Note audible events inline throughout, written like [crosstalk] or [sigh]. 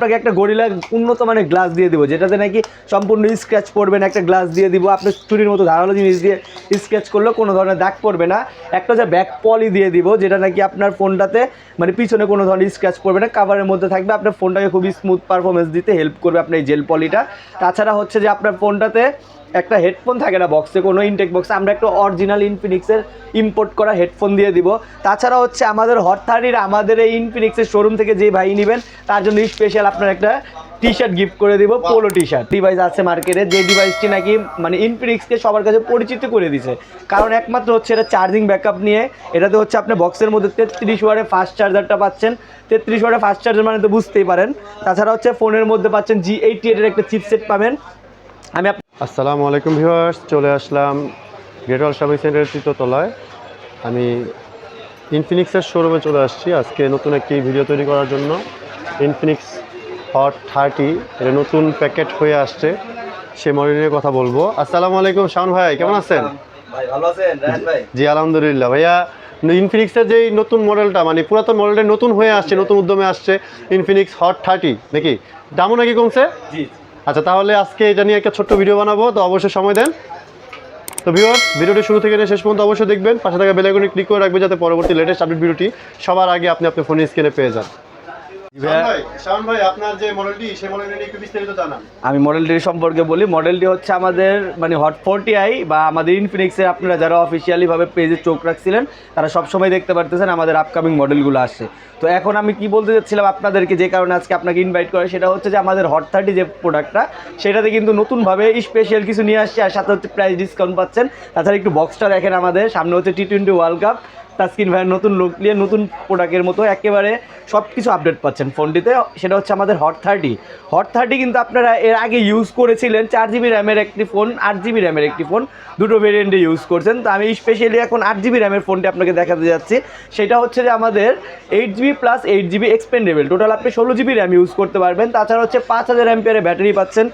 আপনাকে একটা গরিলা উন্নত মানের গ্লাস দিয়ে দেবো, যেটাতে নাকি সম্পূর্ণ স্ক্র্যাচ পড়বে না, একটা গ্লাস দিয়ে দিব। আপনি চুরির মতো ধারালো জিনিস দিয়ে স্ক্র্যাচ করলেও কোনো ধরনের দাগ পড়বে না। একটা যে ব্যাক পলি দিয়ে দিব, যেটা নাকি আপনার ফোনটাতে মানে পিছনে কোনো ধরনের স্ক্র্যাচ পড়বে না কাভারের মধ্যে থাকবে। আপনার ফোনটাকে খুবই স্মুথ পারফরমেন্স দিতে হেল্প করবে আপনার এই জেল পলিটা তাছাড়া হচ্ছে যে আপনার ফোনটাতে একটা হেডফোন থাকে না বক্সে কোনো ইনটেক বক্সে আমরা একটা অরিজিনাল ইনফিনিক্সের ইম্পোর্ট করা হেডফোন দিয়ে দিব। তাছাড়া হচ্ছে আমাদের হট থার্টির আমাদের এই ইনফিনিক্সের শোরুম থেকে যে ভাই নেবেন তার জন্য স্পেশাল আপনার একটা টি শার্ট গিফট করে দিব পোলো টি শার্ট ডিভাইস আছে মার্কেটে যে ডিভাইসটি নাকি মানে ইনফিনিক্সকে সবার কাছে পরিচিত করে দিছে। কারণ একমাত্র হচ্ছে এটা চার্জিং ব্যাকআপ নিয়ে এটাতে হচ্ছে আপনি বক্সের মধ্যে তেত্রিশ ওয়ারে ফাস্ট চার্জারটা পাচ্ছেন। তেত্রিশ ওয়ারে ফাস্ট চার্জার মানে তো বুঝতেই পারেন। তাছাড়া হচ্ছে ফোনের মধ্যে পাচ্ছেন জি এইটি এর একটা চিপসেট পাবেন। আমি আসসালামু আলাইকুম ভিউয়ার্স চলে আসলাম গ্রেট ওয়াল শপিং সেন্টারের তৃতীয়তলায় আমি ইনফিনিক্সের শোরুমে চলে আসছি আজকে নতুন একটি ভিডিও তৈরি করার জন্য। ইনফিনিক্স হট থার্টি এটা নতুন প্যাকেট হয়ে আসছে। সে মডেল নিয়ে কথা বলব। আসসালামু আলাইকুম শাওন ভাই কেমন আছেন? জি আলহামদুলিল্লাহ। ভাইয়া ইনফিনিক্সের যেই নতুন মডেলটা মানে পুরাতন মডেলটা নতুন হয়ে আসছে নতুন উদ্যমে আসছে ইনফিনিক্স হট থার্টি নাকি? দামও নাকি কমছে? জি। আচ্ছা তাহলে আজকে এটা নিয়ে একটা ছোট্ট ভিডিও বানাবো, তো অবশ্যই সময় দেন। তো ভিউয়ার্স ভিডিওটি শুরু থেকে শেষ পর্যন্ত অবশ্যই দেখবেন, পাশে থাকা বেলাইকনে ক্লিক করে রাখবে যাতে পরবর্তী লেটেস্ট আপডেট ভিডিওটি সবার আগে আপনি আপনার ফোনের স্ক্রিনে পেয়ে যান। আমি মডেলটি সম্পর্কে বলি মডেলটি হচ্ছে আমাদের মানে হট ফোরটি আই বা আমাদের ইনফিনিক্সের আপনারা যারা অফিসিয়ালিভাবে পেজে চোখ রাখছিলেন তারা সবসময় দেখতে পারতেছেন আমাদের আপকামিং মডেলগুলো আসছে। তো এখন আমি কি বলতে চাচ্ছিলাম আপনাদেরকে যে কারণে আজকে আপনাকে ইনভাইট করে সেটা হচ্ছে যে আমাদের হট থার্টি যে প্রোডাক্টটা সেটাতে কিন্তু নতুনভাবে স্পেশাল কিছু নিয়ে আসছে আর সাথে হচ্ছে প্রাইস ডিসকাউন্ট পাচ্ছেন। তাছাড়া একটু বক্সটা দেখেন আমাদের সামনে হচ্ছে T twenty world cup touchscreen ভাইয়ের নতুন লুক নিয়ে নতুন প্রোডাক্টের মতো একেবারে সব কিছু আপডেট পাচ্ছেন ফোনটিতে সেটা হচ্ছে আমাদের হট থার্টি হট থার্টি কিন্তু আপনারা এর আগে ইউজ করেছিলেন চার জিবি র্যামের একটি ফোন আট জিবি র্যামের একটি ফোন দুটো ভেরিয়েন্টে ইউজ করছেন। তো আমি স্পেশালি এখন আট জিবি র্যামের ফোনটি আপনাকে দেখাতে যাচ্ছি। সেটা হচ্ছে যে আমাদের eight GB plus eight GB expandable total আপনি ষোলো জিবি র্যাম ইউজ করতে পারবেন। তাছাড়া হচ্ছে পাঁচ হাজার অ্যাম্পিয়ারের ব্যাটারি পাচ্ছেন।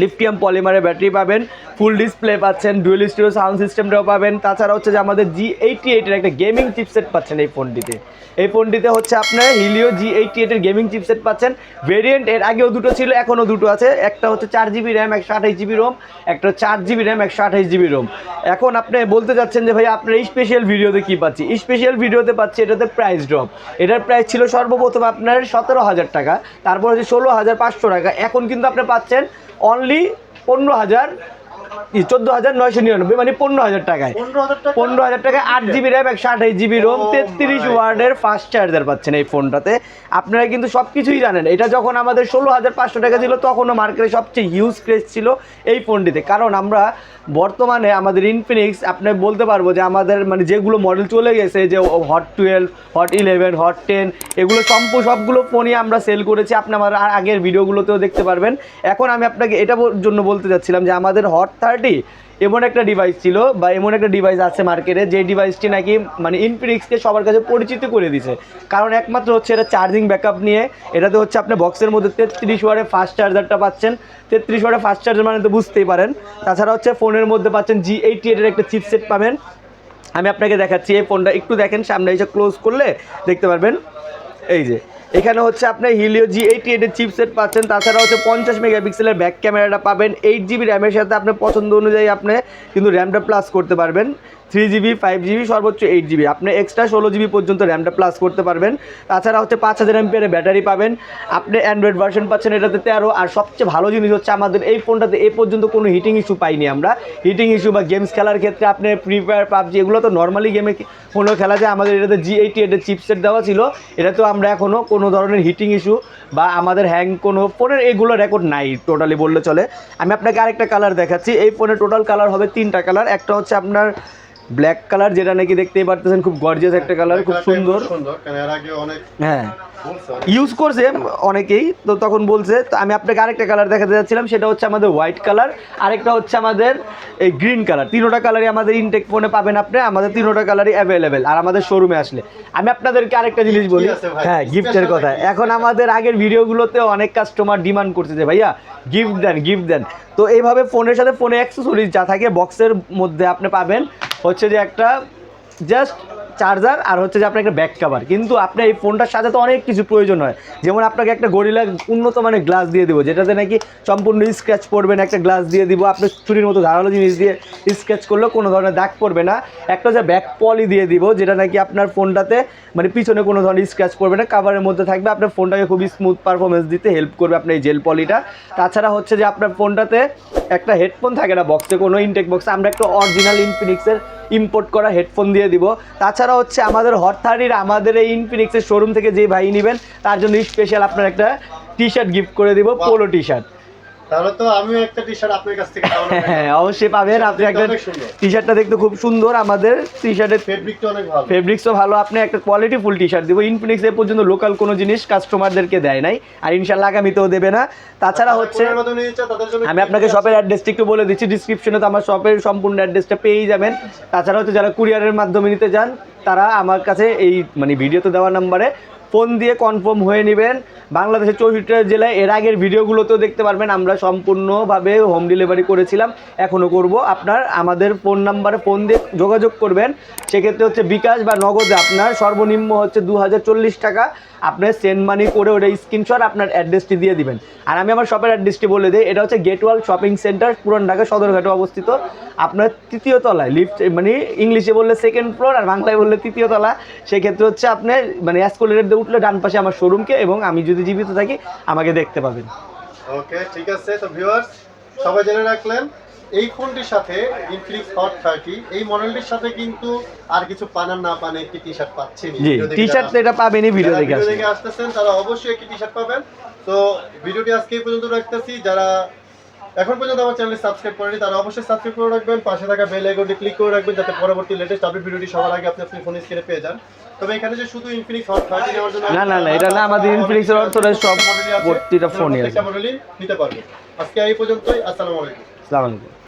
লিথিয়াম পলিমারের ব্যাটারি পাবেন ফুল ডিসপ্লে পাচ্ছেন ডুয়েল স্টিরিও সাউন্ড সিস্টেমটাও পাবেন। তাছাড়া হচ্ছে যে আমাদের জি এইটি এইটের একটা গেমিং চিপসেট পাচ্ছেন এই ফোনটিতে এই ফোনটিতে হচ্ছে আপনার হিলিও জি এইটি এইটের গেমিং চিপসেট পাচ্ছেন। ভেরিয়েন্ট এর আগেও দুটো ছিল, এখনও দুটো আছে। একটা হচ্ছে চার জিবি র্যাম একশো আঠাশ জিবি রোম একটা চার জিবি র্যাম একশো আঠাশ জিবি রোম এখন আপনি বলতে চাচ্ছেন যে ভাই, আপনার স্পেশাল ভিডিওতে কী পাচ্ছি? স্পেশাল ভিডিওতে পাচ্ছি এটাতে প্রাইস ড্রপ এটার প্রাইস ছিল সর্বপ্রথম আপনার সতেরো হাজার টাকা, তারপর হচ্ছে ষোলো হাজার পাঁচশো টাকা। এখন কিন্তু আপনি পাচ্ছেন অনলি পনেরো হাজার চোদ্দ হাজার নয়শো নিরানব্বই মানে পনেরো হাজার টাকায়। পনেরো হাজার টাকায় আট জিবি র্যাম একশো আঠাশ জিবি রোম তেত্রিশ ওয়ার্ডের ফাস্ট চার্জার পাচ্ছেন এই ফোনটাতে। আপনারা কিন্তু সব কিছুই জানেন। এটা যখন আমাদের ষোলো হাজার পাঁচশো টাকা ছিল তখনও মার্কেটে সবচেয়ে হিউজ ক্রেজ ছিল এই ফোনটিতে। কারণ আমরা বর্তমানে আমাদের ইনফিনিক্স আপনি বলতে পারব যে আমাদের মানে যেগুলো মডেল চলে গেছে যে hot twelve hot eleven hot ten এগুলো সম্পূ সবগুলো ফোনই আমরা সেল করেছি। আপনি আমার আগের ভিডিওগুলোতেও দেখতে পারবেন। এখন আমি আপনাকে এটা জন্য বলতে চাচ্ছিলাম যে আমাদের হট থার্টি এমন একটা ডিভাইস ছিল বা এমন একটা ডিভাইস আছে মার্কেটে যে ডিভাইসটি নাকি মানে ইনফিনিক্সকে সবার কাছে পরিচিত করে দিছে কারণ একমাত্র হচ্ছে এটা চার্জিং ব্যাকআপ নিয়ে, এটাতে হচ্ছে আপনি বক্সের মধ্যে তেত্রিশ ওয়ার্ডে ফাস্ট চার্জারটা পাচ্ছেন। তেত্রিশ ওয়ার্ডে ফাস্ট চার্জার মানে তো বুঝতেই পারেন। তাছাড়া হচ্ছে ফোনের মধ্যে পাচ্ছেন জি এইটি এর একটা চিপসেট পাবেন। আমি আপনাকে দেখাচ্ছি, এই ফোনটা একটু দেখেন, সামনে এসে ক্লোজ করলে দেখতে পারবেন। এই যে, এখানে হচ্ছে আপনার হিলিও জি এইটি এইটের চিপসেট পাচ্ছেন, তাছাড়া হচ্ছে পঞ্চাশ মেগাপিক্সেলের ব্যাক ক্যামেরাটা পাবেন এইট জিবি র্যামের সাথে আপনার পছন্দ অনুযায়ী আপনি কিন্তু র্যামটা প্লাস করতে পারবেন। থ্রি জিবি ফাইভ জিবি সর্বোচ্চ এইট জিবি আপনি এক্সট্রা ষোলো জিবি পর্যন্ত র্যামটা প্লাস করতে পারবেন। তাছাড়া হচ্ছে পাঁচ হাজার এমপিয়ারের ব্যাটারি পাবেন। আপনি অ্যান্ড্রয়েড ভার্সন পাচ্ছেন এটাতে তেরো। আর সবচেয়ে ভালো জিনিস হচ্ছে আমাদের এই ফোনটাতে এই পর্যন্ত কোনো হিটিং ইস্যু পাইনি আমরা। হিটিং ইস্যু বা গেমস খেলার ক্ষেত্রে আপনি ফ্রি ফায়ার পাবজি, এগুলো তো নর্মালি গেমে ফোনও খেলা যায়। আমাদের এটাতে জি এইটি এটার চিপসেট দেওয়া ছিল। এটা তো আমরা এখনও কোনো ধরনের হিটিং ইস্যু বা আমাদের হ্যাং কোনো ফোনের এগুলো রেকর্ড নাই টোটালি বললে চলে। আমি আপনাকে আরেকটা কালার দেখাচ্ছি। এই ফোনের টোটাল কালার হবে তিনটা কালার একটা হচ্ছে আপনার ব্ল্যাক কালার যেটা নাকি দেখতেই পারতেছেন খুব গর্জিয়াস একটা কালার খুব সুন্দর। হ্যাঁ। ইউজ করছে অনেকেই তো তখন বলছে তো আমি আপনাকে আরেকটা কালার দেখাতে যাচ্ছিলাম সেটা হচ্ছে আমাদের হোয়াইট কালার আরেকটা হচ্ছে আমাদের এই গ্রিন কালার তিনোটা কালারই আমাদের ইনটেক ফোনে পাবেন আপনি আমাদের তিনোটা কালারই অ্যাভেলেবেল আর আমাদের শোরুমে আসলে। আমি আপনাদেরকে আরেকটা জিনিস বলি? হ্যাঁ গিফটের কথা। এখন আমাদের আগের ভিডিওগুলোতে অনেক কাস্টমার ডিমান্ড করছে যে ভাইয়া গিফট দেন গিফট দেন। তো এইভাবে ফোনের সাথে ফোনে অ্যাক্সেসরিজ যা থাকে বক্সের মধ্যে আপনি পাবেন। হচ্ছে যে একটা জাস্ট চার্জার আর হচ্ছে যে আপনার একটা ব্যাক কাভার কিন্তু আপনার এই ফোনটার সাথে তো অনেক কিছু প্রয়োজন হয়। যেমন আপনাকে একটা গরিলা উন্নত মানের গ্লাস দিয়ে দেবো, যেটাতে নাকি সম্পূর্ণ স্ক্র্যাচ পড়বে না, একটা গ্লাস দিয়ে দিব, আপনি চুরির মতো ধারালো জিনিস দিয়ে স্ক্র্যাচ করলেও কোনো ধরনের দাগ পড়বে না। একটা যে ব্যাক পলি দিয়ে দিব, যেটা নাকি আপনার ফোনটাতে মানে পিছনে কোনো ধরনের স্ক্র্যাচ পড়বে না কাভারের মধ্যে থাকবে, আপনার ফোনটাকে খুবই স্মুথ পারফরমেন্স দিতে হেল্প করবে আপনার এই জেল পলিটা তাছাড়া হচ্ছে যে আপনার ফোনটাতে একটা হেডফোন থাকে না বক্সে কোনো ইনটেক বক্সে আমরা একটা অরিজিনাল ইনফিনিক্সের ইম্পোর্ট করা হেডফোন দিয়ে দিব। তাছাড়া হচ্ছে আমাদের হট থার্টির আমাদের এই ইনফিনিক্সের শোরুম থেকে যে ভাই নেবেন, তার জন্য স্পেশাল আপনার একটা টি শার্ট গিফট করে দিব পোলো টি শার্ট তাহলে তো আমিও একটা টি শার্ট আপনার কাছ থেকে [laughs] হ্যাঁ অবশ্যই পাবেন। আপনি একটা টি শার্টটা দেখতে খুব সুন্দর। আমাদের টি শার্টের ফেব্রিকটা অনেক ভালো। ফেব্রিক্সও ভালো। আপনি একটা কোয়ালিটি ফুল টি শার্ট দেবো। ইনফিনিক্স এ পর্যন্ত লোকাল কোনো জিনিস কাস্টমারদেরকে দেয় নাই। আর ইনশাল্লাহ আগামীতেও দেবে না। তাছাড়া হচ্ছে আমি আপনাকে শপের অ্যাড্রেসটা একটু বলে দিচ্ছি। ডিসক্রিপশনে তো আমার শপের সম্পূর্ণ অ্যাড্রেসটা পেয়েই যাবেন। তাছাড়া হচ্ছে যারা কুরিয়ারের মাধ্যমে নিতে যান তারা আমার কাছে এই মানে ভিডিওতে দেওয়া নাম্বারে ফোন দিয়ে কনফার্ম হয়ে নেবেন। বাংলাদেশের চৌষট্টি জেলায় এর আগের ভিডিওগুলোতেও দেখতে পারবেন, আমরা সম্পূর্ণভাবে হোম ডেলিভারি করেছিলাম। এখনও করব। আপনার আমাদের ফোন নাম্বারে ফোন দিয়ে যোগাযোগ করবেন। সেক্ষেত্রে হচ্ছে বিকাশ বা নগদে আপনার সর্বনিম্ন হচ্ছে দু হাজার চল্লিশ টাকা। আপনার সেন্ড মানি করে ওটা স্ক্রিনশট আপনার অ্যাড্রেসটি দিয়ে দিবেন। আর আমি আমার শপের অ্যাড্রেসটি বলে দিই, এটা হচ্ছে গেটওয়াল শপিং সেন্টার পুরান ঢাকা সদরঘাটে অবস্থিত। আপনার তৃতীয় তলায় লিফট মানে ইংলিশে বললে সেকেন্ড ফ্লোর আর বাংলায় বললে তৃতীয় তলা। সেক্ষেত্রে হচ্ছে আপনি মানে অ্যাসকোলেটার দিয়ে উঠলে ডান পাশে আমার শোরুমকে এবং আমি যদি জীবিত থাকি আমাকে দেখতে পাবেন। ওকে ঠিক আছে। তো ভিউয়ার্স সবাই জেনে রাখলেন এই ফোনটির সাথে ইনফিনিক্স হট থার্টি এই মডেলটির সাথে কিন্তু আর কিছু পানার না পান একটি টি শার্ট পাচ্ছেন টি শার্ট এটা পাবেনই ভিডিও দেখে আসতেছেন তারা অবশ্যই একটি টি শার্ট পাবেন। তো ভিডিওটি আজকে এই পর্যন্ত রাখতেছি। যারা এখন পর্যন্ত আমার চ্যানেল সাবস্ক্রাইব করেনি তারা অবশ্যই সাবস্ক্রাইব করে রাখবেন পাশে থাকা বেল আইকনটি ক্লিক করে রাখবেন যাতে পরবর্তী লেটেস্ট আপডেট ভিডিওটি সবার আগে আপনি আপনি ফোন স্ক্রিনে পেয়ে যান। তবে এখানে যে শুধু ইনফিনিক্স হট থার্টি নেওয়ার জন্য না, না, না, এটা না, আমাদের ইনফিনিক্স এর অর্থটা সব প্রতিটা ফোনই আছে। নিতে পারবেন আজকে এই পর্যন্তই আসসালামু আলাইকুম। আসসালামু আলাইকুম।